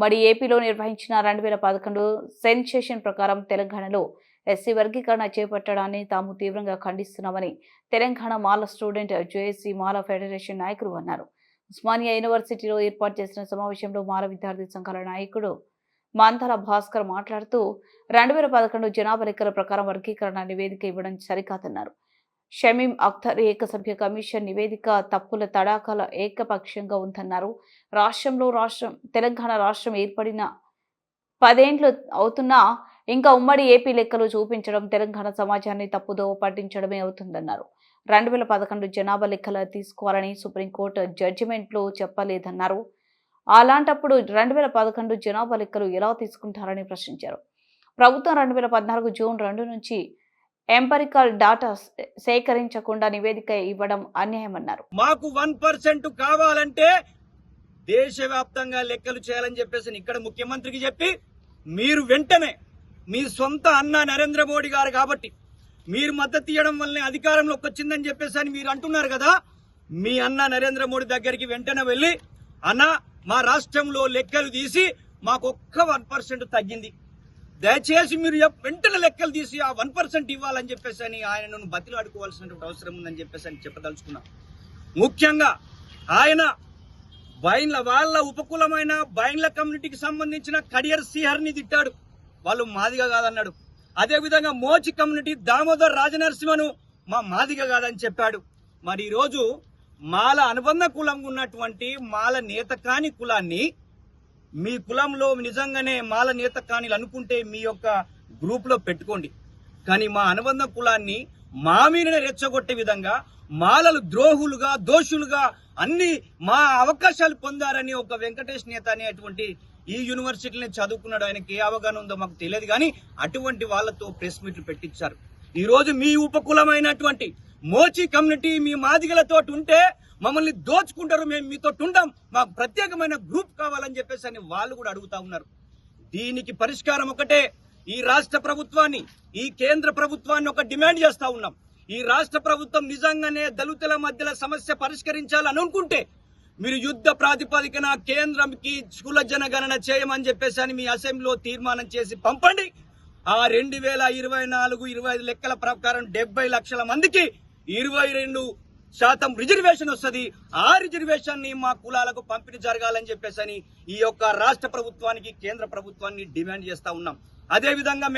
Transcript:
ఉమ్మడి ఏపీలో నిర్వహించిన రెండు వేల పదకొండు సెన్సేషన్ ప్రకారం తెలంగాణలో ఎస్సీ వర్గీకరణ చేపట్టడాన్ని తాము తీవ్రంగా ఖండిస్తున్నామని Telangana Mala student JAC Mala federation నాయకులు అన్నారు. ఉస్మానియా యూనివర్సిటీలో ఏర్పాటు చేసిన సమావేశంలో మాల విద్యార్థి సంఘాల నాయకుడు మంతల భాస్కర్ మాట్లాడుతూ రెండు వేల పదకొండు జనాభా లెక్కల ప్రకారం వర్గీకరణ నివేదిక ఇవ్వడం సరికాదన్నారు. షమీం అఖ్తర్ ఏకసభ్య కమిషన్ నివేదిక తప్పుల తడాకాల ఏకపక్షంగా ఉందన్నారు. రాష్ట్రంలో రాష్ట్రం తెలంగాణ రాష్ట్రం ఏర్పడిన పదేండ్లు అవుతున్నా ఇంకా ఉమ్మడి ఏపీ లెక్కలు చూపించడం తెలంగాణ సమాజాన్ని తప్పుదోవ పట్టించడమే అవుతుందన్నారు. రెండు వేల పదకొండు జనాభా లెక్కలు తీసుకోవాలని సుప్రీంకోర్టు జడ్జిమెంట్లో చెప్పలేదన్నారు. అలాంటప్పుడు రెండు వేల పదకొండు జనాభా లెక్కలు ఎలా తీసుకుంటారని ప్రశ్నించారు. ప్రభుత్వం రెండు వేల పద్నాలుగు జూన్ రెండు నుంచి ఎంపరికల్ డాటా సేకరించకుండా నివేదిక ఇవ్వడం అన్యాయమన్నారు. మాకు వన్ పర్సెంట్ కావాలంటే దేశవ్యాప్తంగా లెక్కలు చేయాలని చెప్పేసి ఇక్కడ ముఖ్యమంత్రికి చెప్పి మీరు వెంటనే మీ సొంత అన్న నరేంద్ర మోడీ గారు కాబట్టి మీరు మద్దతు ఇవ్వడం వల్లనే అధికారంలోకి వచ్చిందని చెప్పేసి అని మీరు అంటున్నారు కదా మీ అన్న నరేంద్ర మోడీ దగ్గరికి వెంటనే వెళ్ళి అన్న మా రాష్ట్రంలో లెక్కలు తీసి మాకు ఒక్క వన్ పర్సెంట్ తగ్గింది. దయచేసి మీరు వెంటనే లెక్కలు తీసి ఆ వన్ పర్సెంట్ ఇవ్వాలని చెప్పేసి అని ఆయనను బతిలాడుకోవాల్సినటువంటి అవసరం ఉందని చెప్పేసి అని చెప్పదలుచుకున్నా. ముఖ్యంగా ఆయన బైన్ల వాళ్ళ ఉపకులమైన బైన్ల కమ్యూనిటీకి సంబంధించిన కడియర్ సిహర్ని తిట్టాడు. వాళ్ళు మాదిగ కాదన్నాడు. అదేవిధంగా మోచి కమ్యూనిటీ దామోదర్ రాజనరసింహను మా మాదిగ కాదని చెప్పాడు. మరి ఈరోజు మాల అనుబంధ కులం ఉన్నటువంటి మాల నేత కాని కులాన్ని మీ కులంలో నిజంగానే మాల నేత కానీలు అనుకుంటే మీ యొక్క గ్రూప్లో పెట్టుకోండి. కానీ మా అనుబంధ కులాన్ని మా మీదనే రెచ్చగొట్టే విధంగా మాలలు ద్రోహులుగా దోషులుగా అన్ని మా అవకాశాలు పొందారని ఒక వెంకటేష్ నేత అనేటువంటి ఈ యూనివర్సిటీని చదువుకున్నాడు. ఆయనకి ఏ అవగాహన ఉందో మాకు తెలియదు కానీ అటువంటి వాళ్ళతో ప్రెస్ మీట్లు పెట్టించారు. ఈరోజు మీ ఉపకులమైనటువంటి మోచి కమ్యూనిటీ మీ మాదిగలతో ఉంటే మమ్మల్ని దోచుకుంటారు మేము మీతో ఉండం. మాకు ప్రత్యేకమైన గ్రూప్ కావాలని చెప్పేసి అని వాళ్ళు కూడా అడుగుతా ఉన్నారు. దీనికి పరిష్కారం ఒకటే. ఈ రాష్ట్ర ప్రభుత్వాన్ని ఈ కేంద్ర ప్రభుత్వాన్ని ఒక డిమాండ్ చేస్తా ఉన్నాం. ఈ రాష్ట్ర ప్రభుత్వం నిజంగానే దళితుల మధ్యలో సమస్య పరిష్కరించాలని అనుకుంటే మీరు యుద్ధ ప్రాతిపదికన కేంద్రంకి కుల జనగణన చేయమని చెప్పేసి అని మీ అసెంబ్లీలో తీర్మానం చేసి పంపండి. ఆ రెండు వేల ఇరవై నాలుగు ఇరవై ఐదు లెక్కల ప్రకారం డెబ్బై లక్షల మందికి ఇరవై రెండు శాతం రిజర్వేషన్ వస్తుంది. ఆ రిజర్వేషన్ని మా కులాలకు పంపిణీ జరగాలని చెప్పేసి ఈ యొక్క రాష్ట్ర ప్రభుత్వానికి కేంద్ర ప్రభుత్వాన్ని డిమాండ్ చేస్తా ఉన్నాం. అదే విధంగా